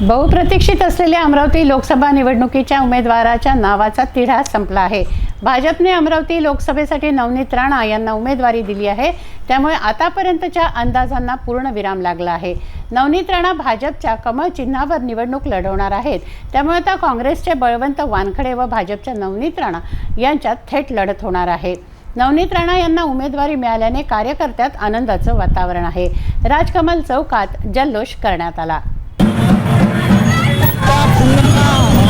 बहुप्रतीक्षित असलेल्या अमरावती लोकसभा निवडणुकीच्या उमेदवाराच्या नावाचा तिढा संपला आहे. भाजपने अमरावती लोकसभेसाठी नवनीत राणा यांना उमेदवारी दिली आहे. त्यामुळे आतापर्यंतच्या अंदाजांना पूर्ण विराम लागला आहे. नवनीत राणा भाजपच्या कमळ चिन्हावर निवडणूक लढवणार आहेत. त्यामुळे आता काँग्रेसचे बळवंत वानखडे व भाजपच्या नवनीत राणा यांच्यात थेट लढत होणार आहे. नवनीत राणा यांना उमेदवारी मिळाल्याने कार्यकर्त्यात आनंदाचं वातावरण आहे. राजकमल चौकात जल्लोष करण्यात आला.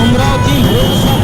अमरावती लोकसभा मतदारसंघामध्ये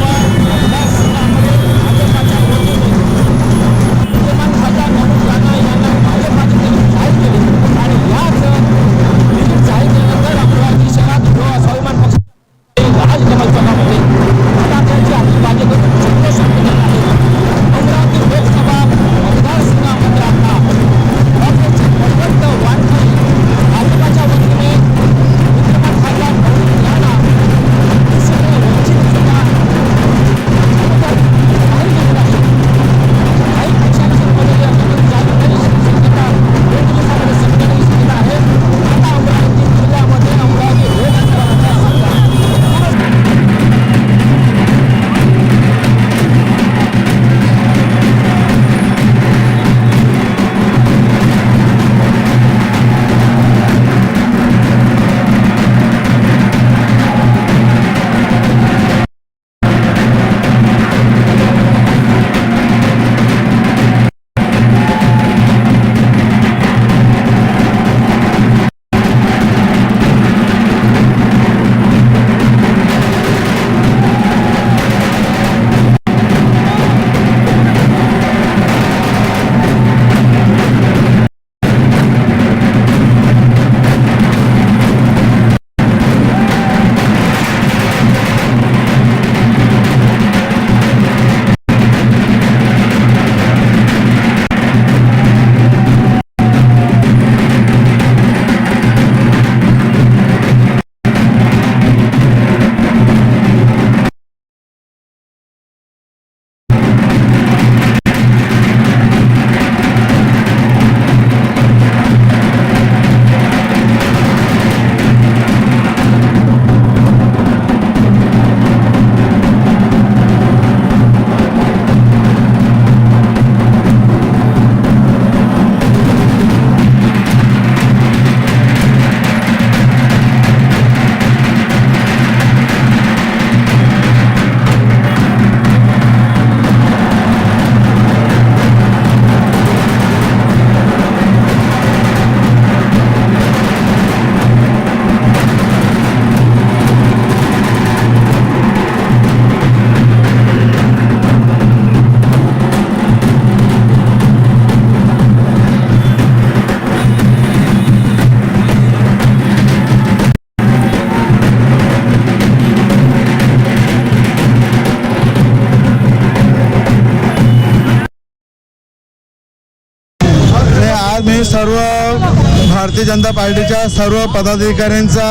भारतीय जनता पार्टीच्या सर्व पदाधिकाऱ्यांचा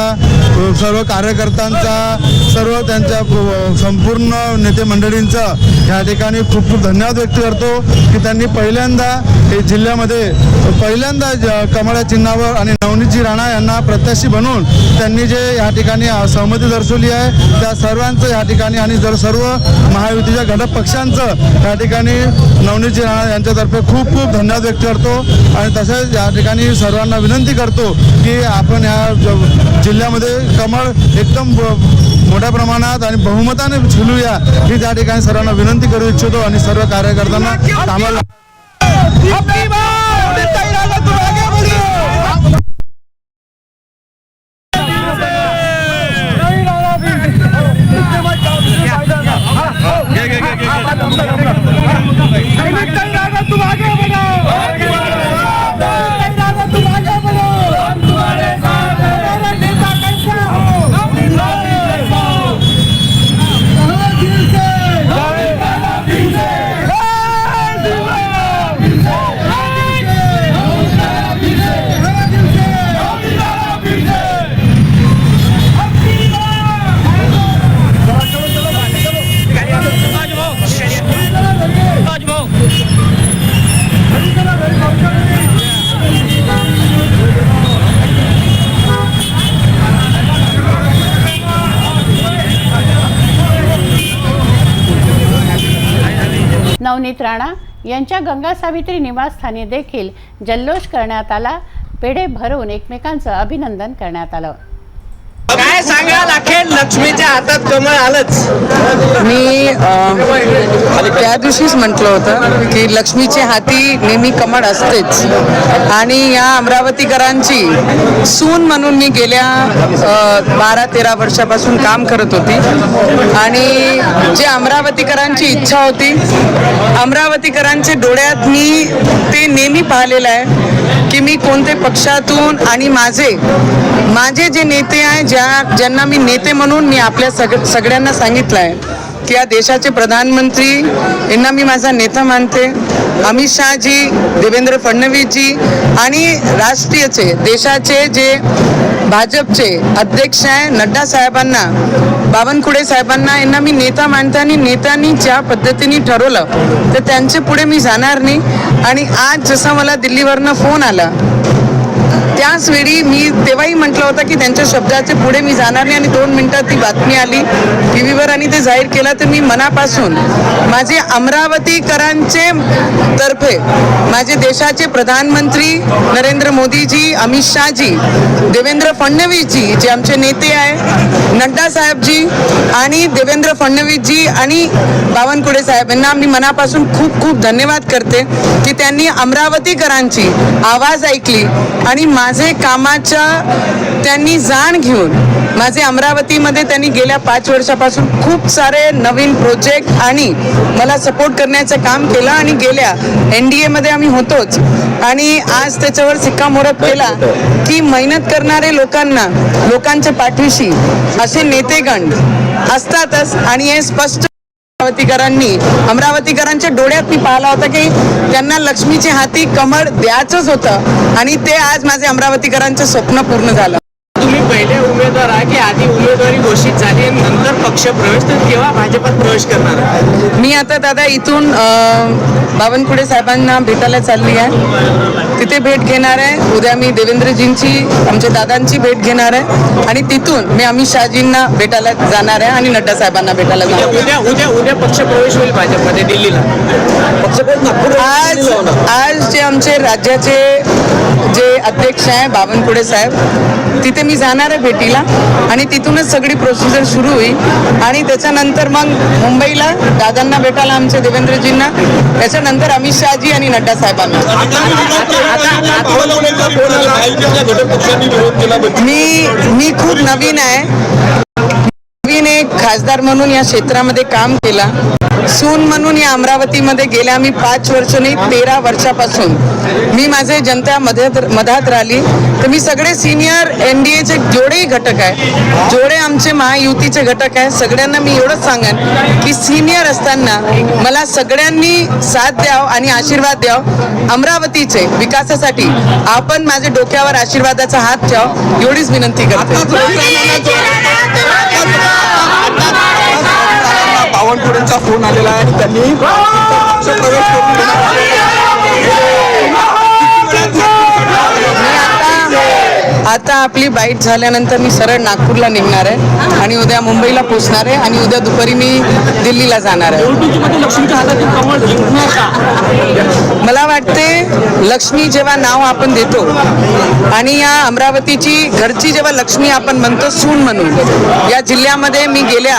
सर्व कार्यकर्त्यांचा सर्व त्यांच्या संपूर्ण नेते मंडळींचा ह्या ठिकाणी खूप खूप धन्यवाद व्यक्त करतो की त्यांनी पहिल्यांदा हे जिल्ह्यामध्ये पहिल्यांदा ज- कमळा चिन्हावर आणि नवनीतजी राणा यांना प्रत्याशी बनवून त्यांनी जे या ठिकाणी सहमती दर्शवली आहे त्या सर्वांचं या ठिकाणी आणि जर सर्व महायुतीच्या घटक पक्षांचं या ठिकाणी नवनीतजी राणा यांच्यातर्फे खूप खूप धन्यवाद व्यक्त करतो. आणि तसेच या ठिकाणी सर्वांना विनंती करतो की आपण या जिल्ह्यामध्ये कमळ एकदम मोठ्या प्रमाणात आणि बहुमताने झुलूया ही त्या ठिकाणी सर्वांना विनंती करू इच्छितो आणि सर्व कार्यकर्त्यांना कामाला आगे तुम आगे बढ़ो नवनीत राणा यांच्या गंगा सावित्री निवासस्थानी देखील जल्लोष करण्यात आला. पेढे भरून एकमेकांचं अभिनंदन करण्यात आलं. काय सांगाल अखेर लक्ष्मीच्या हातात कमळ आलंच. मी अ, त्या दिवशीच म्हटलं होतं की लक्ष्मीचे हाती नेहमी कमळ असतेच. आणि या अमरावतीकरांची सून म्हणून मी गेल्या अ, बारा तेरा वर्षापासून काम करत होती. आणि जे अमरावतीकरांची इच्छा होती अमरावतीकरांच्या डोळ्यात मी ते नेहमी पाहिलेलं आहे. की मी कोणते पक्षातून आणि माझे माझे जे नेते आहे ज्या ज्यांना मी नेते म्हणून मी आपल्या सग सगळ्यांना सांगितलं आहे की या देशाचे प्रधानमंत्री यांना मी माझा नेता मानते. अमित शहाजी देवेंद्र फडणवीसजी आणि राष्ट्रीयचे देशाचे जे भाजपचे अध्यक्ष आहे नड्डा साहेबांना बावनकुळे साहेबांना यांना मी नेता मानते आणि नेत्यांनी ज्या पद्धतीने ठरवलं तर त्यांच्या पुढे मी जाणार नाही. आणि आज जसा मला दिल्लीवरनं फोन आला त्याच वेळी मी तेव्हाही म्हटलं होतं की त्यांच्या शब्दाचे पुढे मी जाणार नाही आणि दोन मिनिटात ती बातमी आली टी व्हीवर आणि ते जाहीर केलं तर मी मनापासून माझे अमरावतीकरांचे तर्फे माझे देशाचे प्रधानमंत्री नरेंद्र मोदीजी अमित शहाजी देवेंद्र फडणवीसजी जे आमचे नेते आहे नड्डा साहेबजी आणि देवेंद्र फडणवीसजी आणि बावनकुळे साहेब यांना मी मनापासून खूप खूप धन्यवाद करते की त्यांनी अमरावतीकरांची आवाज ऐकली आणि मा माझे कामाच्या त्यांनी जाण घेऊन माझे अमरावतीमध्ये त्यांनी गेल्या पाच वर्षापासून खूप सारे नवीन प्रोजेक्ट आणि मला सपोर्ट करण्याचं काम केलं आणि गेल्या एन डी एमध्ये आम्ही होतोच. आणि आज त्याच्यावर शिक्कामोर्तब केला. की मेहनत करणारे लोकांना लोकांच्या पाठीशी असे नेतेगण असतातच आणि हे स्पष्ट अमरावतीकरांनी अमरावतीकरांच्या डोळ्यात मी पाहिला होता की त्यांना लक्ष्मीच्या हाती कमळ द्यायचंच होतं आणि ते आज माझे अमरावतीकरांचं स्वप्न पूर्ण झालं. तुम्ही पहिले उमेदवार आहे की आधी उमेदवारी घोषित झाली आणि नंतर पक्ष प्रवेश तर केव्हा भाजपात प्रवेश करणार मी आता दादा इथून अं, बावनकुळे साहेबांना भेटायला चालली आहे. तिथे भेट घेणार आहे. उद्या मी देवेंद्रजींची आमच्या दादांची भेट घेणार आहे. आणि तिथून मी अमित शहाजींना भेटायला जाणार आहे आणि नड्डा साहेबांना भेटायला जाणार आहे. उद्या उद्या उद्या पक्ष प्रवेश होईल भाजपमध्ये दिल्लीला. पक्ष आज आज जे आमचे राज्याचे जे अध्यक्ष आहे बावनकुळे साहेब तिथे मी जाणार आहे भेटीला. आणि तिथूनच सगळी प्रोसिजर सुरू होईल. आणि त्याच्यानंतर मग मुंबईला दादांना भेटायला आमचे देवेंद्रजींना. त्याच्यानंतर अमित शहाजी आणि नड्डा साहेबांना. मी मी खूप नवीन आहे. नवीन एक खासदार म्हणून या क्षेत्रामध्ये काम केला. सून म्हणून या अमरावतीमध्ये गेल्या मी पाच वर्ष नाही तेरा वर्षापासून. मी माझे जनता मध्यात मधात राहिली. तर मी सगळे सिनियर एन डी एचे जेवढेही घटक आहे जेवढे आमचे महायुतीचे घटक आहे सगळ्यांना मी एवढंच सांगेन की सिनियर असताना मला सगळ्यांनी साथ द्याव आणि आशीर्वाद द्याव. अमरावतीचे विकासासाठी आपण माझ्या डोक्यावर आशीर्वादाचा हात ठेव एवढीच विनंती करतो. फोन आलेला आहे. आणि त्यांनी प्रवेश करून आता आपली बाईट झाल्यानंतर मी सरळ नागपूरला निघणार आहे आणि उद्या मुंबईला पोहोचणार आहे आणि उद्या दुपारी मी दिल्लीला जाणार आहे. मला वाटते लक्ष्मी जेव्हा नाव आपण देतो आणि या अमरावतीची घरची जेव्हा लक्ष्मी आपण म्हणतो सून म्हणून या जिल्ह्यामध्ये मी गेल्या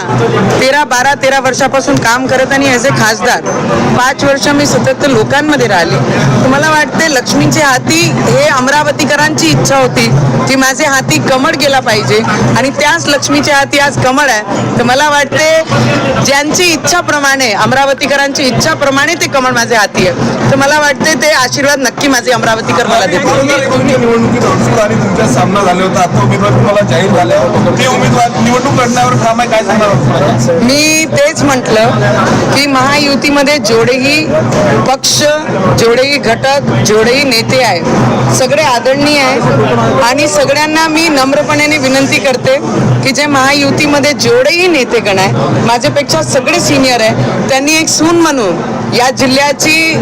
तेरा बारा तेरा वर्षापासून काम करत आणि ॲज अ खासदार पाच वर्ष मी सतत लोकांमध्ये राहिली. तर मला वाटते लक्ष्मीच्या हाती हे अमरावतीकरांची इच्छा होती. की माझे हाती कमळ गेला पाहिजे आणि त्याच लक्ष्मीच्या हाती आज कमळ आहे. तर मला वाटते ज्यांची इच्छाप्रमाणे अमरावतीकरांची इच्छाप्रमाणे ते कमळ माझ्या हाती आहे. तर मला वाटते ते आशीर्वाद नक्की माझे अमरावतीकर मला देतील. निवडणुकीत उत्सुक आणि तुमचा सामना झाला होता? आता उमेदवार तुम्हाला जाहीर झाल्यावर ते उमेदवार निवडणूक लढण्यावर ठाम आहे काय सांगणार मी तेच म्हटलं की महायुतीमध्ये जेवढेही पक्ष जेवढेही घटक जेवढेही नेते आहे सगळे आदरणीय आहे आणि सगळ्यांना मी नम्रपणाने विनंती करते की जे महायुतीमध्ये जेवढेही नेतेगण आहे माझ्यापेक्षा सगळे सिनियर आहे त्यांनी एक सून म्हणून या जिल्ह्याची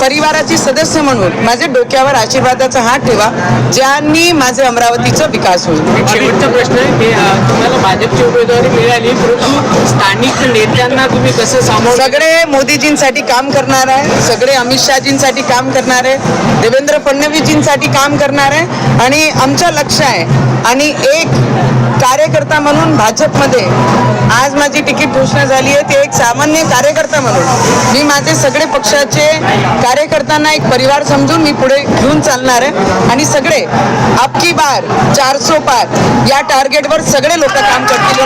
परिवाराची सदस्य म्हणून माझे डोक्यावर आशीर्वादाचा हात ठेवा ज्यांनी माझे अमरावतीचा विकास होईल. शेवटचा प्रश्न आहे की तुम्हाला भाजपची उमेदवारी मिळाली परंतु स्थानिक नेत्यांना तुम्ही कसं सामोरं सगळे मोदीजींसाठी काम करणार आहे सगळे अमित शहाजींसाठी काम करणार आहे देवेंद्र फडणवीसजींसाठी काम करणार आहे आणि आमचं लक्ष आहे. आणि एक कार्यकर्ता म्हणून भाजपमध्ये आज माझी तिकीट घोषणा झाली आहे. ते एक सामान्य कार्यकर्ता म्हणून. मी माझे सगळे पक्षाचे कार्यकर्त्यांना एक परिवार समजून मी पुढे घेऊन चालणार आहे. आणि सगळे आपकी बार चारसो पार या टार्गेटवर सगळे लोक काम करतील.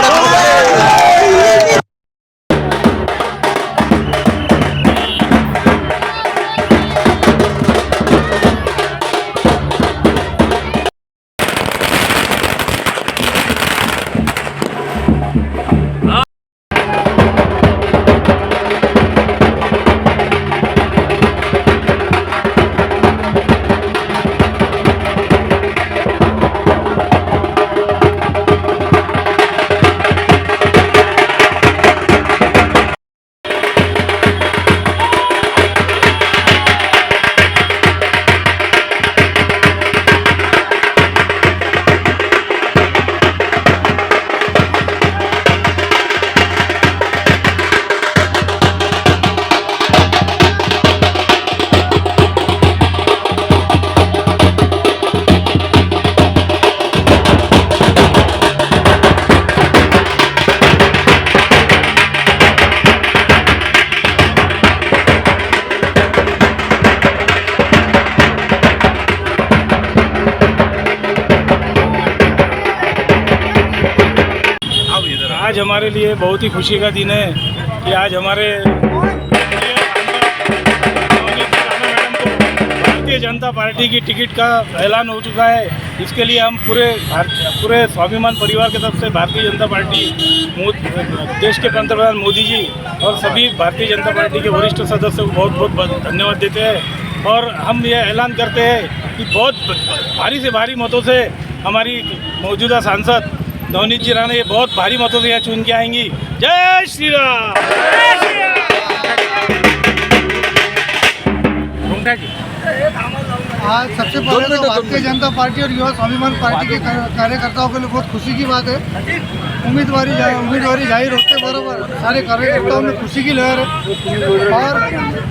हमारे लिए बहुत ही खुशी का दिन है कि आज हमारे भारतीय जनता पार्टी की टिकट का ऐलान हो चुका है। इसके लिए हम पूरे पूरे स्वाभिमान परिवार की तरफ़ से भारतीय जनता पार्टी देश के पंतप्रधान मोदी जी और सभी भारतीय जनता पार्टी के वरिष्ठ सदस्यों को बहुत बहुत धन्यवाद देते हैं। और हम ये ऐलान करते हैं कि बहुत भारी से भारी मतों से हमारी मौजूदा सांसद नवनीत जी राणा ये बहुत भारी मतों से यहाँ चुन के आएँगी। जय श्री राम। आज सबसे पहले तो भारतीय जनता पार्टी और युवा स्वाभिमान पार्टी के कार्यकर्ताओं के लिए बहुत खुशी की बात है। उम्मीदवारी उम्मीदवारी ज़ाहिर होते बराबर सारे कार्यकर्ताओं में खुशी की लहर है। और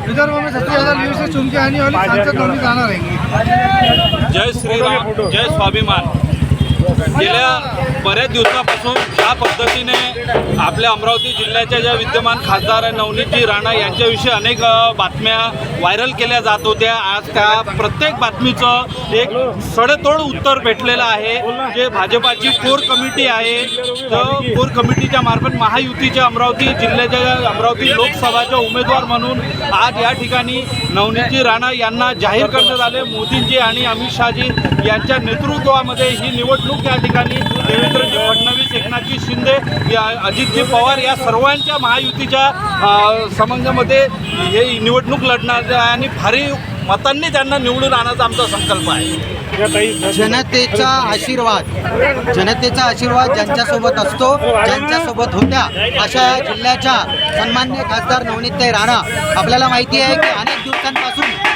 विदर्भ में सबसे ज़्यादा लीड से चुन के आने वाली सांसद नवनीत राणा रहेंगी। जय श्रीराम जय स्वाभिमान। गेल्या बऱ्याच दिवसापासून ज्या पद्धतीने आपल्या अमरावती जिल्ह्याच्या ज्या विद्यमान खासदार आहे नवनीतजी राणा यांच्याविषयी अनेक बातम्या व्हायरल केल्या जात होत्या. आज त्या प्रत्येक बातमीचं एक सडेतोड उत्तर भेटलेलं आहे. जे भाजपाची कोर कमिटी आहे तर कोर कमिटीच्या मार्फत महायुतीच्या अमरावती जिल्ह्याच्या अमरावती लोकसभाच्या उमेदवार म्हणून आज या ठिकाणी नवनीतजी राणा यांना जाहीर करण्यात आले. मोदींजी आणि अमित शहाजी यांच्या नेतृत्वामध्ये ही निवडणूक या ठिकाणी देवेंद्रजी फडणवीस एकनाथजी शिंदे या अजितजी पवार या सर्वांच्या महायुतीच्या संबंधामध्ये हे निवडणूक लढणार आणि भारी मतांनी त्यांना निवडून आणायचा आमचा संकल्प आहे. जनतेचा आशीर्वाद जनतेचा आशीर्वाद ज्यांच्यासोबत असतो ज्यांच्यासोबत होत्या अशा जिल्ह्याच्या सन्मान्य खासदार नवनीत राणा आपल्याला माहिती आहे की अनेक दिवसांपासून